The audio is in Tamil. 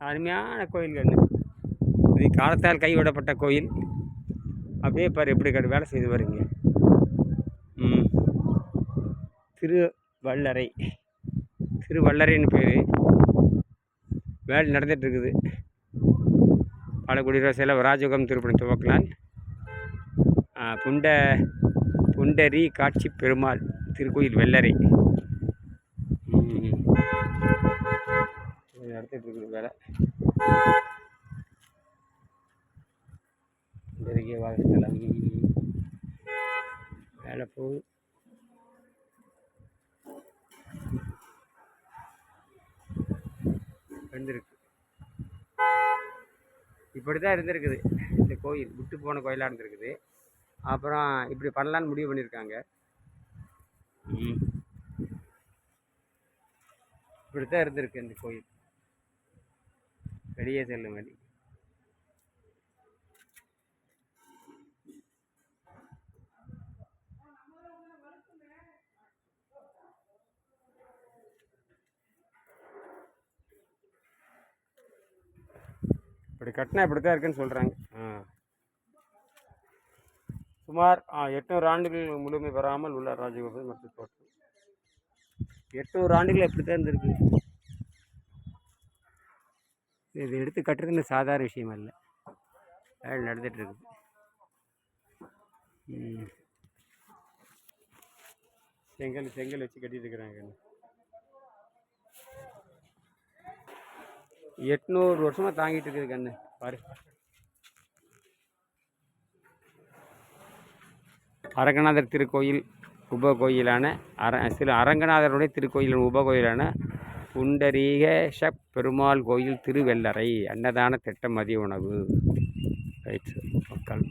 அருமையான கோயில்கள் இது. காலத்தால் கைவிடப்பட்ட கோயில். அப்படியே பாரு எப்படி கடு வேலை செய்து பாருங்க. ம். திருவள்ளரை. திருவள்ளரைன்னு பேர். வேலை நடந்துகிட்ருக்குது இருக்குது பாலக்குடி ரோசையில் ராஜயோகம் திருப்பணி துவக்கினால் புண்ட புண்டரி காட்சி பெருமாள் திருக்கோயில் வெள்ளரை ம். இது நடத்திட்டு இருக்குது வேலை பெருகிய வாகனம் வேலை போகுது. இருந்திருக்கு இப்படி தான் இருந்திருக்குது. இந்த கோயில் விட்டு போன கோயிலாக இருந்திருக்குது. அப்புறம் இப்படி பண்ணலான்னு முடிவு பண்ணியிருக்காங்க. இப்படி தான் இருந்திருக்கு இந்த கோயில். வெளியே செல்லும் வழி இப்படி கட்டினா இப்படி தான் இருக்குன்னு சொல்கிறாங்க ஆ. சுமார் ஆ, எட்நூறு ஆண்டுகள் முழுமை பெறாமல் உள்ள ராஜகோபுர மற்றும் தோட்டம் எட்நூறு ஆண்டுகள் இப்படி தான் இருந்திருக்கு. இது எடுத்து கட்டுறது சாதாரண விஷயம் அல்ல. வேலை நடந்துகிட்ருக்குது இருக்குது செங்கல் செங்கல் வச்சு கட்டிட்டுருக்குறாங்க எட்நூறு வருஷமாக தாங்கிட்டு இருக்குது கண்ணு. பாரு. அரங்கநாதர் திருக்கோயில் உப கோயிலான அர சில அரங்கநாதருடைய திருக்கோயில் உப கோயிலான புண்டரீக பெருமாள் கோயில் திருவெல்லறை அன்னதான திட்டம் மதிய உணவு. ரைட் மக்கள்